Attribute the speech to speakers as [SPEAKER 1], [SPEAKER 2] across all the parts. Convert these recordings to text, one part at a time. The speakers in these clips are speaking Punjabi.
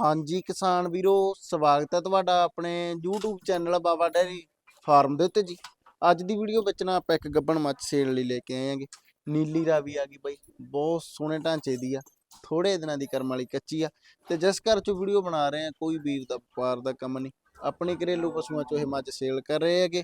[SPEAKER 1] ਹਾਂਜੀ ਕਿਸਾਨ ਵੀਰੋ, ਸਵਾਗਤ ਹੈ ਤੁਹਾਡਾ ਆਪਣੇ YouTube channel Baba dairy farm ਦੇ ਉੱਤੇ ਜੀ। ਅੱਜ ਦੀ ਵੀਡੀਓ ਵਿੱਚ ਨਾ ਆਪਾਂ ਇੱਕ ਗੱਬਣ ਮੱਛ ਸੇਲ ਲਈ ਲੈ ਕੇ ਆਏ ਆਂਗੇ। ਨੀਲੀ ਰਾਵੀ ਆ ਗਈ ਬਾਈ, ਬਹੁਤ ਸੋਹਣੇ ਢਾਂਚੇ ਦੀ ਆ ਥੋੜੇ ਦਿਨਾਂ ਦੀ ਕਰਮ ਵਾਲੀ ਕੱਚੀ ਆ। ਤੇ ਜਿਸ ਘਰ ਚੋਂ ਵੀਡੀਓ ਬਣਾ ਰਹੇ ਆ, ਕੋਈ ਵੀਰ ਦਾ ਵਪਾਰ ਦਾ ਕੰਮ ਨਹੀਂ। ਆਪਣੇ ਘਰੇਲੂ ਪਸ਼ੂਆਂ ਚੋਂ ਇਹ ਮੱਝ ਸੇਲ ਕਰ ਰਹੇ ਹੈਗੇ।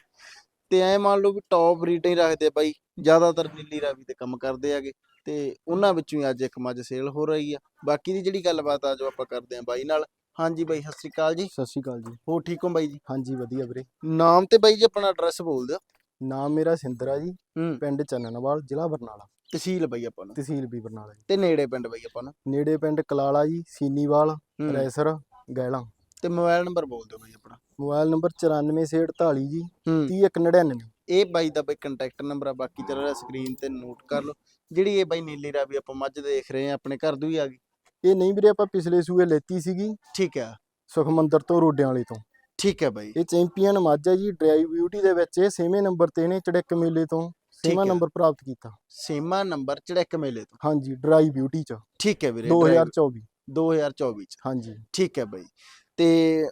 [SPEAKER 1] ਤੇ ਐ ਮੰਨ ਲਓ ਵੀ ਟੌਪ ਬਰੀਡਾਂ ਰੱਖਦੇ ਬਾਈ, ਜ਼ਿਆਦਾਤਰ ਨੀਲੀ ਰਾਵੀ ਤੇ ਕੰਮ ਕਰਦੇ ਹੈਗੇ। ਤੇ ਉਹਨਾਂ ਵਿੱਚੋਂ ਹੀ ਅੱਜ ਇੱਕ ਮੱਝ ਸੇਲ ਹੋ ਰਹੀ ਆ। ਬਾਕੀ ਦੀ ਜਿਹੜੀ ਗੱਲਬਾਤ ਆ ਜੋ ਆਪਾਂ ਕਰਦੇ ਆਂ ਬਾਈ ਨਾਲ। ਹਾਂਜੀ ਬਾਈ ਸਤਿ ਸ਼੍ਰੀ ਅਕਾਲ ਜੀ।
[SPEAKER 2] ਸਤਿ ਸ਼੍ਰੀ ਅਕਾਲ ਜੀ।
[SPEAKER 1] ਹੋ ਠੀਕ ਹੋ ਬਾਈ ਜੀ?
[SPEAKER 2] ਹਾਂਜੀ ਵਧੀਆ ਵੀਰੇ।
[SPEAKER 1] ਨਾਮ ਤੇ ਬਾਈ ਜੀ ਆਪਣਾ ਐਡਰੈਸ ਬੋਲ ਦਿਓ।
[SPEAKER 2] ਨਾਮ ਮੇਰਾ ਸਿੰਦਰਾ ਜੀ
[SPEAKER 1] ਹੂੰ।
[SPEAKER 2] ਪਿੰਡ ਚੰਨਨਵਾਲ ਜ਼ਿਲ੍ਹਾ ਬਰਨਾਲਾ।
[SPEAKER 1] ਤਹਿਸੀਲ ਬਾਈ ਆਪਾਂ ਨੂੰ।
[SPEAKER 2] ਤਹਿਸੀਲ ਵੀ ਬਰਨਾਲਾ ਜੀ।
[SPEAKER 1] ਤੇ ਨੇੜੇ ਪਿੰਡ ਬਾਈ ਆਪਾਂ ਨੂੰ।
[SPEAKER 2] ਨੇੜੇ ਪਿੰਡ ਕਲਾਲਾ ਜੀ ਸੀਨੀਵਾਲ
[SPEAKER 1] ਹੂੰ।
[SPEAKER 2] ਰੈਸਰ ਗੈਲਾ
[SPEAKER 1] ਤੇ ਮੋਬਾਈਲ ਨੰਬਰ ਬੋਲ ਦਿਓ ਬਾਈ ਆਪਣਾ।
[SPEAKER 2] ਮੋਬਾਈਲ ਨੰਬਰ 9448 ਜੀ
[SPEAKER 1] ਹੂੰ।
[SPEAKER 2] 3199
[SPEAKER 1] ਇਹ ਬਾਈ ਦਾ ਬਾਈ ਕੰਟੈਕਟ ਨੰਬਰ ਆ ਬਾਕੀ ਚੱਲ ਰਿਹਾ ਸਕਰੀਨ ਤੇ ਨੋਟ ਕਰ ਲਓ। ਜਿਹੜੀ ਇਹ ਬਾਈ ਨੀਲੀ ਰਾਵੀ ਆਪਾਂ ਮੱਝ ਦੇਖ ਰਹੇ ਆ ਆਪਣੇ ਘਰ ਤੋਂ ਹੀ ਆ ਗਈ।
[SPEAKER 2] ਇਹ ਨਹੀਂ ਵੀਰੇ ਆਪਾਂ ਪਿਛਲੇ ਸੂਏ ਲੈਤੀ ਸੀਗੀ।
[SPEAKER 1] ਠੀਕ ਹੈ
[SPEAKER 2] ਸੁਖਮੰਦਰ ਤੋਂ ਰੋਡਿਆਂ ਵਾਲੇ ਤੋਂ।
[SPEAKER 1] ਠੀਕ ਹੈ ਬਾਈ।
[SPEAKER 2] ਇਹ ਚੈਂਪੀਅਨ ਮੱਝ ਹੈ ਜੀ ਡਰਾਈ ਬਿਊਟੀ ਦੇ ਵਿੱਚ। ਇਹ ਛੇਵੇਂ ਨੰਬਰ ਤੇ ਇਹਨੇ ਚੜਕ ਮੇਲੇ ਤੋਂ।
[SPEAKER 1] ਹੈ।
[SPEAKER 2] ਨੰਬਰ ਪ੍ਰਾਪਤ ਕੀਤਾ।
[SPEAKER 1] ਸੀਮਾ ਨੰਬਰ ਚੜਕ ਮੇਲੇ ਤੋਂ।
[SPEAKER 2] ਹਾਂਜੀ ਡਰਾਈ ਬਿਊਟੀ ਚ।
[SPEAKER 1] ਠੀਕ ਹੈ ਵੀਰੇ
[SPEAKER 2] 2024
[SPEAKER 1] 2024 ਚ।
[SPEAKER 2] ਹਾਂਜੀ।
[SPEAKER 1] ਠੀਕ ਹੈ ਬਾਈ। ਤੇ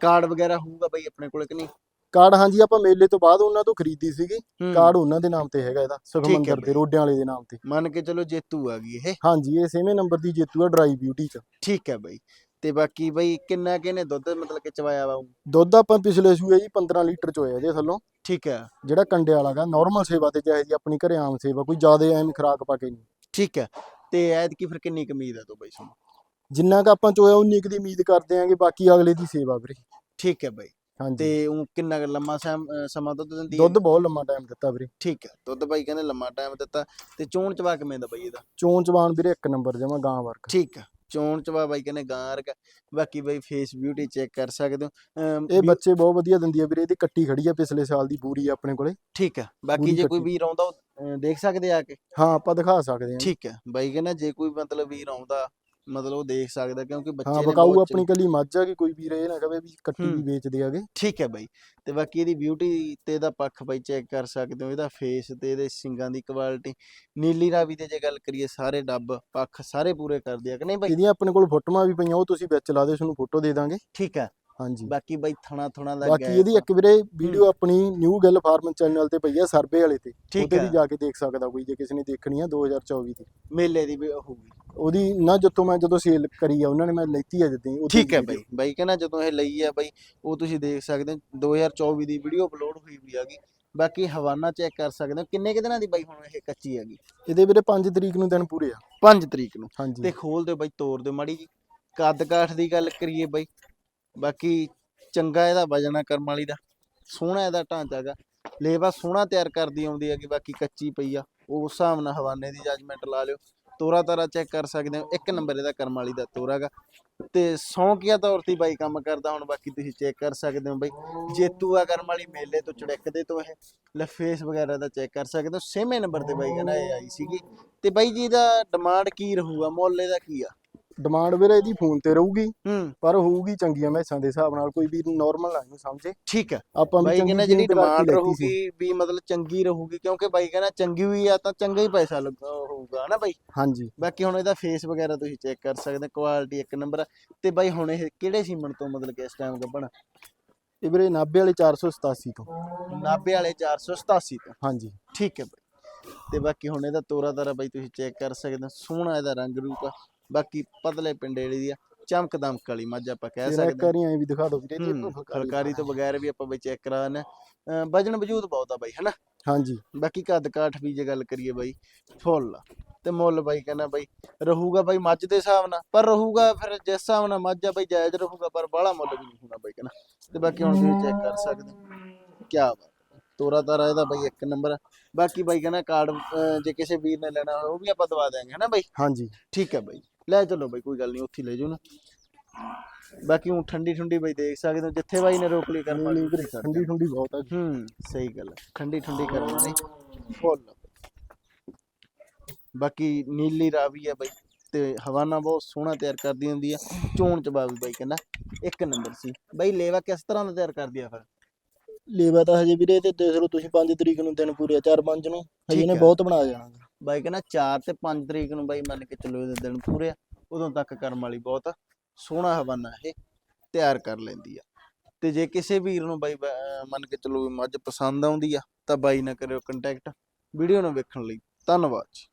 [SPEAKER 1] ਕਾਰਡ ਵਗੈਰਾ ਹੋਊਗਾ ਬਾਈ ਆਪਣੇ ਕੋਲ ਕਿ ਨਹੀਂ?
[SPEAKER 2] ਕਾਰਡ ਹਾਂਜੀ ਆਪਾਂ ਮੇਲੇ ਤੋਂ ਬਾਅਦ ਉਹਨਾਂ ਤੋਂ ਖਰੀਦੀ ਸੀਗੀ।
[SPEAKER 1] ਹੂੰ।
[SPEAKER 2] ਕਾਰਡ ਉਹਨਾਂ ਦੇ ਨਾਮ ਤੇ ਹੈਗਾ ਇਹਦਾ ਸੁਖਮੰਦਰ
[SPEAKER 1] ਬਈ।
[SPEAKER 2] ਦੇ ਰੋਡਿਆਂ ਵਾਲੇ ਦੇ ਨਾਮ ਤੇ।
[SPEAKER 1] ਮੰਨ ਕੇ ਚਲੋ ਜੇਤੂ ਆ ਗਈ ਇਹ।
[SPEAKER 2] ਹਾਂਜੀ ਇਹ ਛੇਵੇਂ ਨੰਬਰ ਦੀ ਜੇਤੂ ਆ ਡਰਾਈ ਬਿਊਟੀ ਚ।
[SPEAKER 1] ਠੀਕ ਹੈ ਬਾਈ। ਤੇ ਬਾਕੀ ਬਾਈ ਕਿੰਨਾ ਕਿਨੇ ਦੁੱਧ ਮਤਲਬ ਕਿ ਚਵਾਇਆ ਵਾ
[SPEAKER 2] ਦੁੱਧ ਆਪਾਂ ਪਿਛਲੇ ਸੂਏ ਜੀ 15 ਲੀਟਰ ਚ ਹੋਇਆ ਇਹਦੇ ਥੱਲੋਂ।
[SPEAKER 1] ਠੀਕ ਹੈ।
[SPEAKER 2] ਜਿਹੜਾ ਕੰਡੇ ਵਾਲਾ ਗਾ ਨਾਰਮਲ ਸੇਵਾ ਤੇ ਜਿਹੇ ਜੀ ਆਪਣੀ ਘਰੇ ਆਮ ਸੇਵਾ ਕੋਈ ਜ਼ਿਆਦਾ ਐਵੇਂ ਖਰਾਕ ਪਾ ਕੇ ਨਹੀਂ।
[SPEAKER 1] ਠੀਕ ਹੈ। ਤੇ ਐਤਕੀ ਫਿਰ ਕਿੰਨੀ ਕੁ ਉਮੀਦ ਆ ਤੋ ਬਾਈ ਸਾਨੂੰ?
[SPEAKER 2] ਜਿੰਨਾ ਕ ਆਪਾਂ ਚੋਇਆ ਉਨੀ ਕੁ ਦੀ ਉਮੀਦ ਕਰਦੇ ਆਂਗੇ ਬਾਕੀ ਅਗਲੇ ਦੀ ਸੇਵਾ ਵੀਰੇ।
[SPEAKER 1] ਠੀਕ ਹੈ ਬਾਈ।
[SPEAKER 2] ਹਾਂਜੀ।
[SPEAKER 1] ਤੇ ਉਹ ਕਿੰਨਾ ਕੁ ਲੰਮਾ ਸਮ- ਸਮਾਂ ਦੁੱਧ ਦਿੰਦੀ ਹੈ?
[SPEAKER 2] ਦੁੱਧ ਬਹੁਤ ਲੰਮਾ ਟਾਈਮ ਦਿੱਤਾ ਵੀਰੇ।
[SPEAKER 1] ਠੀਕ ਹੈ ਦੁੱਧ ਬਾਈ ਕਹਿੰਦੇ ਲੰਮਾ ਟਾਈਮ ਦਿੱਤਾ ਤੇ ਚੋਣ ਚਵਾ ਕਿਵੇਂ ਦਾ ਬਾਈ ਇਹਦਾ?
[SPEAKER 2] ਚੋਣ ਚਵਾਨ ਵੀਰੇ ਇੱਕ ਨੰਬਰ ਜਮਾ ਗਾਂ ਵਰਕ
[SPEAKER 1] ਠੀਕ ਹੈ ਚੋਣ ਚਵਾ ਬਾਈ ਕਹਿੰਦੇ ਗਾਂ ਵਰਗਾ ਬਾਕੀ ਬਾਈ ਫੇਸ ਬਿਊਟੀ ਚੈੱਕ ਕਰ ਸਕਦੇ ਹੋ ਅਮ,
[SPEAKER 2] ਇਹ
[SPEAKER 1] ਵੀ-
[SPEAKER 2] ਬੱਚੇ ਬਹੁਤ ਵਧੀਆ ਦਿੰਦੀ ਆ ਵੀਰੇ ਇਹਦੀ ਕੱਟੀ ਖੜੀ ਆ ਪਿਛਲੇ ਸਾਲ ਦੀ ਪੂਰੀ ਆ ਆਪਣੇ ਕੋਲੇ।
[SPEAKER 1] ਠੀਕ ਹੈ ਬਾਕੀ
[SPEAKER 2] ਪੂਰੀ
[SPEAKER 1] ਜੇ ਕੋਈ
[SPEAKER 2] ਕੱਟੀ।
[SPEAKER 1] ਵੀਰ ਆਉਂਦਾ ਉਹ, ਦੇਖ ਸਕਦੇ ਆ ਕੇ?
[SPEAKER 2] ਹਾਂ ਆਪਾਂ ਦਿਖਾ ਸਕਦੇ ਹਾਂ।
[SPEAKER 1] ਠੀਕ ਹੈ ਬਾਈ ਕਹਿੰਦਾ ਜੇ ਕੋਈ ਮਤਲਬ ਵੀਰ ਆਉਂਦਾ ਮਤਲਬ ਉਹ ਦੇਖ ਸਕਦਾ ਕਿਉਂਕਿ ਬੱਚੇ
[SPEAKER 2] ਹਾਂ
[SPEAKER 1] ਨੇ
[SPEAKER 2] ਬਕਾਊ
[SPEAKER 1] ਬਹੁਤ
[SPEAKER 2] ਆਪਣੀ ਕੱਲੀ ਮੱਝ ਆ ਕਿ ਕੋਈ ਵੀਰ ਇਹ ਨਾ ਕਵੇ ਵੀ ਕੱਟੀ ਵੀ
[SPEAKER 1] ਹੂੰ।
[SPEAKER 2] ਵੇਚਦੇ ਆਗੇ।
[SPEAKER 1] ਠੀਕ ਹੈ ਬਾਈ। ਤੇ ਬਾਕੀ ਇਹਦੀ ਬਿਊਟੀ ਤੇ ਇਹਦਾ ਪੱਖ ਬਾਈ ਚੈੱਕ ਕਰ ਸਕਦੇ ਹੋ ਇਹਦਾ ਫੇਸ ਤੇ ਇਹਦੇ ਸਿੰਗਾਂ ਦੀ ਕੁਆਲਿਟੀ ਨੀਲੀ ਰਾਵੀ ਤੇ ਜੇ ਗੱਲ ਕਰੀਏ ਸਾਰੇ ਡੱਬ ਪੱਖ ਸਾਰੇ ਪੂਰੇ ਕਰਦੇ ਆ ਕਿ ਨਹੀਂ ਬਾਈ?
[SPEAKER 2] ਇਹਦੀਆਂ ਆਪਣੇ ਕੋਲ ਫੋਟੋਆਂ ਵੀ ਪਈਆਂ ਉਹ ਤੁਸੀਂ ਵਿੱਚ ਲਾ ਦਿਓ ਤੁਹਾਨੂੰ ਫੋਟੋ ਦੇ ਦਾਂਗੇ।
[SPEAKER 1] ਠੀਕ ਹੈ।
[SPEAKER 2] ਹਾਂਜੀ।
[SPEAKER 1] ਬਾਕੀ ਬਾਈ ਥਣਾ ਥਣਾ ਦਾ
[SPEAKER 2] ਬਾਕੀ ਇਹਦੀ। ਇੱਕ ਵੀਰੇ ਵੀਡੀਓ ਆਪਣੀ ਨਿਊ ਗੱਲ ਫਾਰਮ ਚੈਨਲ ਤੇ ਪਈ ਆ ਸਰਵੇ ਵਾਲੇ ਤੇ।
[SPEAKER 1] ਠੀਕ
[SPEAKER 2] ਵੀ
[SPEAKER 1] ਹੈ।
[SPEAKER 2] ਜਾ ਕੇ ਦੇਖ ਸਕਦਾ ਕੋਈ ਜੇ ਕਿਸੇ ਨੇ ਦੇਖਣੀ ਆ 2024 ਦੀ।
[SPEAKER 1] ਮੇਲੇ ਦੀ ਵੀ ਹੋਊਗੀ।
[SPEAKER 2] ਉਹਦੀ ਨਾ ਜਿੱਥੋਂ ਮੈਂ ਜਦੋਂ ਸੇਲ ਕਰੀ ਆ ਉਹਨਾਂ ਨੇ ਮੈਂ ਲੈਤੀ ਆ ਜਦੀ
[SPEAKER 1] ਠੀਕ ਹੈ ਬਾਈ। ਬਾਈ ਕਹਿੰਦਾ ਜਦੋਂ ਇਹ ਲਈ ਆ ਬਾਈ ਉਹ ਤੁਸੀਂ ਦੇਖ ਸਕਦੇ ਹੋ 2024 ਦੀ ਵੀਡੀਓ ਅਪਲੋਡ ਹੋਈ ਵੀ ਹੈਗੀ ਬਾਕੀ ਹਵਾਨਾ ਚੈੱਕ ਕਰ ਸਕਦੇ ਹੋ ਕਿੰਨੇ ਕੁ ਦਿਨਾਂ ਦੀ ਬਾਈ ਹੁਣ ਇਹ ਕੱਚੀ ਹੈਗੀ
[SPEAKER 2] ਇਹਦੇ ਵੀਰੇ 5 ਤਰੀਕ ਨੂੰ ਦਿਨ ਪੂਰੇ ਆ।
[SPEAKER 1] 5 ਤਰੀਕ ਨੂੰ।
[SPEAKER 2] ਹਾਂਜੀ।
[SPEAKER 1] ਤੇ ਖੋਲ ਦਿਓ ਬਾਈ ਤੋੜ ਦਿਓ ਮਾੜੀ ਜੀ ਕੱਦ ਕਾਠ ਦੀ ਗੱਲ ਕਰੀਏ ਬਾਈ ਬਾਕੀ ਚੰਗਾ ਇਹਦਾ ਵਜਣਾ ਕਰਮ ਵਾਲੀ ਦਾ ਸੋਹਣਾ ਇਹਦਾ ਢਾਂਚਾ ਗਾ ਲੇਵਾ ਸੋਹਣਾ ਤਿਆਰ ਕਰਦੀ ਆਉਂਦੀ ਹੈਗੀ ਬਾਕੀ ਕੱਚੀ ਪਈ ਆ ਉਸ ਹਿਸਾਬ ਨਾਲ ਹਵਾਨੇ ਦੀ ਜੱਜਮੈਂਟ ਲਾ ਲਿਓ। ਤੋਰਾ ਤਾਰਾ ਚੈੱਕ ਕਰ ਸਕਦੇ ਹੋ। ਇੱਕ ਨੰਬਰ ਇਹਦਾ ਕਰਮ ਵਾਲੀ ਦਾ ਤੋਰਾ ਗਾ। ਤੇ ਸੌਂਕਿਆ ਤੌਰ ਤੇ ਬਾਈ ਕੰਮ ਕਰਦਾ ਹੁਣ, ਬਾਕੀ ਤੁਸੀਂ ਚੈੱਕ ਕਰ ਸਕਦੇ ਹੋ ਬਾਈ। ਜੇਤੂ ਆ ਕਰਮ ਵਾਲੀ, ਮੇਲੇ ਤੋਂ ਚੜਕਦੇ ਤੋਂ ਇਹ। ਲੈ ਫੇਸ ਵਗੈਰਾ ਦਾ ਚੈੱਕ ਕਰ ਸਕਦੇ ਹੋ। ਛੇਵੇਂ ਨੰਬਰ ਤੇ ਬਾਈ ਕਹਿੰਦਾ ਇਹ ਆਈ ਸੀਗੀ। ਤੇ ਬਾਈ ਜੀ ਇਹਦਾ ਡਿਮਾਂਡ ਕੀ ਰਹੂਗਾ? ਮੁੱਲ ਇਹਦਾ ਕੀ ਆ?
[SPEAKER 2] ਡਿਮਾਂਡ ਵੀਰੇ ਇਹਦੀ ਫੋਨ ਤੇ ਰਹੂਗੀ।
[SPEAKER 1] ਹੂੰ।
[SPEAKER 2] ਪਰ ਹੋਊਗੀ ਚੰਗੀਆਂ ਮੈਸਾਂ ਦੇ ਹਿਸਾਬ ਨਾਲ ਕੋਈ ਵੀ ਨਾਰਮਲ ਨਾ ਇਹਨੂੰ ਸਮਝੇ।
[SPEAKER 1] ਠੀਕ ਹੈ।
[SPEAKER 2] ਆਪਾਂ ਵੀ
[SPEAKER 1] ਬਾਈ ਕਹਿੰਦਾ ਜਿਹੜੀ ਡਿਮਾਂਡ। ਰਹੂਗੀ ਵੀ ਮਤਲਬ ਚੰਗੀ ਰਹੂਗੀ ਕਿਉਂਕਿ ਬਾਈ ਕਹਿੰਦਾ ਚੰਗੀ ਹੋਈ ਆ ਤਾਂ ਚੰਗਾ ਹੀ ਪੈਸਾ ਲੱਗਾ ਹੋਊਗਾ ਨਾ ਬਾਈ?
[SPEAKER 2] ਹਾਂਜੀ।
[SPEAKER 1] ਬਾਕੀ ਹੁਣ ਇਹਦਾ ਫੇਸ ਵਗੈਰਾ ਤੁਸੀਂ ਚੈੱਕ ਕਰ ਸਕਦੇ ਕੁਆਲਿਟੀ ਇੱਕ ਨੰਬਰ ਤੇ ਬਾਈ ਹੁਣ ਇਹ ਕਿਹੜੇ ਸੀਮਨ ਤੋਂ ਮਤਲਬ ਕਿ ਇਸ ਟਾਈਮ ਗੱਬਣ?
[SPEAKER 2] ਇਹ ਵੀਰੇ 90 ਵਾਲੇ 487 ਤੋਂ।
[SPEAKER 1] 90 ਵਾਲੇ 487 ਤੋਂ।
[SPEAKER 2] ਹਾਂਜੀ।
[SPEAKER 1] ਠੀਕ ਹੈ ਬਾਈ। ਤੇ ਬਾਕੀ ਹੁਣ ਇਹਦਾ ਤੋਰਾ ਤਾਰਾ ਬਾਈ ਤੁਸੀਂ ਚੈੱਕ ਕਰ ਸਕਦੇ ਹੋ ਸੋਹਣਾ ਇਹਦਾ ਰੰਗ ਰੂਪ ਆ। ਬਾਕੀ ਪਤਲੇ ਪਿੰਡੇ ਦੀ ਆ ਚਮਕ ਦਮਕ ਵਾਲੀ ਮੱਝ ਆਪਾਂ ਕਹਿ
[SPEAKER 2] ਇਹਦਾ ਇੱਕ
[SPEAKER 1] ਸਕਦੇ
[SPEAKER 2] ਵਾਰੀ ਐਂ ਵੀ ਦਿਖਾ ਦਿਓ ਵੀਰੇ ਜੀ
[SPEAKER 1] ਫਲਕਾਰੀ ਤੋਂ ਬਗੈਰ ਵੀ ਆਪਾਂ ਬਈ ਚੈੱਕ ਕਰਾਣਾ ਵਜਨ ਵਜੂਦ ਬਹੁਤ ਆ ਬਾਈ ਹਨਾ?
[SPEAKER 2] ਹਾਂਜੀ।
[SPEAKER 1] ਬਾਕੀ ਕੱਦ ਕਾਠ ਵੀ ਜੇ ਗੱਲ ਕਰੀਏ ਬਾਈ ਫੁੱਲ। ਤੇ ਮੁੱਲ ਬਾਈ ਕਹਿੰਦਾ ਬਾਈ ਰਹੂਗਾ ਬਾਈ ਮੱਝ ਦੇ ਹਿਸਾਬ ਨਾਲ ਪਰ ਰਹੂਗਾ ਫਿਰ ਜਿਸ ਹਿਸਾਬ ਨਾਲ ਮੱਝ ਆ ਬਾਈ ਜਾਇਜ਼ ਰਹੂਗਾ ਪਰ ਬਾਹਲਾ ਮੁੱਲ ਵੀ ਨਹੀਂ ਹੋਣਾ ਬਾਈ ਕਹਿੰਦਾ। ਤੇ ਬਾਕੀ ਹੁਣ ਤੁਸੀਂ ਚੈੱਕ ਕਰ ਸਕਦੇ ਕੀ ਬਾਤ ਤੋਰਾ ਤਾਰਾ ਇਹਦਾ ਬਾਈ ਇੱਕ ਨੰਬਰ ਬਾਕੀ ਬਾਈ ਕਹਿੰਦਾ ਕਾਰਡ ਜੇ ਕਿਸੇ ਵੀਰ ਨੇ ਲੈਣਾ ਹੋਵੇ ਉਹ ਵੀ ਆਪਾਂ ਦਵਾ ਦਿਆਂਗੇ ਹਨਾ ਬਾਈ?
[SPEAKER 2] ਹਾਂਜੀ।
[SPEAKER 1] ਠੀਕ ਹੈ ਬਾਈ। ਲੈ ਚਲੋ ਬਾਈ ਕੋਈ ਗੱਲ ਨਹੀਂ ਉੱਥੇ ਹੀ ਲੈ ਜਾਓ ਨਾ। ਬਾਕੀ ਉਹ ਠੰਡੀ ਠੰਡੀ ਬਾਈ ਦੇਖ ਸਕਦੇ ਹੋ ਜਿੱਥੇ ਬਾਈ ਨੇ ਰੋਕ ਲਈ ਕਰਮ ਵਾਲੀ
[SPEAKER 2] ਨਹੀਂ ਵੀਰੇ ਠੰਡੀ ਠੰਡੀ ਬਹੁਤ ਆ।
[SPEAKER 1] ਹੂੰ ਸਹੀ ਗੱਲ ਹੈ ਠੰਡੀ ਠੰਡੀ ਕਰਨ ਵਾਲੀ। ਫੁੱਲ। ਬਾਕੀ ਨੀਲੀ ਰਾਵੀ ਹੈ ਬਾਈ ਤੇ ਹਵਾਨਾ ਬਹੁਤ ਸੋਹਣਾ ਤਿਆਰ ਕਰਦੀ ਹੁੰਦੀ ਆ। ਚੋਣ ਚ ਬਾਬੀ ਬਾਈ ਕਹਿੰਦਾ ਇੱਕ ਨੰਬਰ ਸੀ। ਬਾਈ ਲੇਵਾ ਕਿਸ ਤਰ੍ਹਾਂ ਦਾ ਤਿਆਰ ਕਰਦੀ ਆ ਫਿਰ?
[SPEAKER 2] ਲੇਵਾ ਤਾਂ ਹਜੇ ਵੀਰੇ ਤੇ ਦੇਖ ਲਓ ਤੁਸੀਂ 5 ਤਰੀਕ ਨੂੰ ਦਿਨ ਪੂਰੇ ਆ 4-5 ਨੂੰ। ਹਜੇ ਨੇ
[SPEAKER 1] ਹੈ।
[SPEAKER 2] ਬਹੁਤ ਬਣਾ ਜਾਣਾ।
[SPEAKER 1] ਬਾਈ ਕਹਿੰਦਾ 4 ਤੇ 5 ਤਰੀਕ ਨੂੰ ਬਾਈ ਮੰਨ ਕੇ ਚੱਲੋ ਇਹਦੇ ਦਿਨ ਪੂਰੇ ਆ, ਉਦੋਂ ਤੱਕ ਕਰਮ ਵਾਲੀ ਬਹੁਤ ਸੋਹਣਾ ਹਵਾਨਾ ਇਹ, ਤਿਆਰ ਕਰ ਲੈਂਦੀ ਆ। ਤੇ ਜੇ ਕਿਸੇ ਵੀਰ ਨੂੰ ਬਾਈ ਮੰਨ ਕੇ ਚੱਲੋ ਵੀ ਮੱਝ ਪਸੰਦ ਆਉਂਦੀ ਆ, ਤਾਂ ਬਾਈ ਨਾ ਕਰਿਓ ਕੰਟੈਕਟ ਵੀਡੀਓ ਨੂੰ ਵੇਖਣ ਲਈ, ਧੰਨਵਾਦ ਜੀ।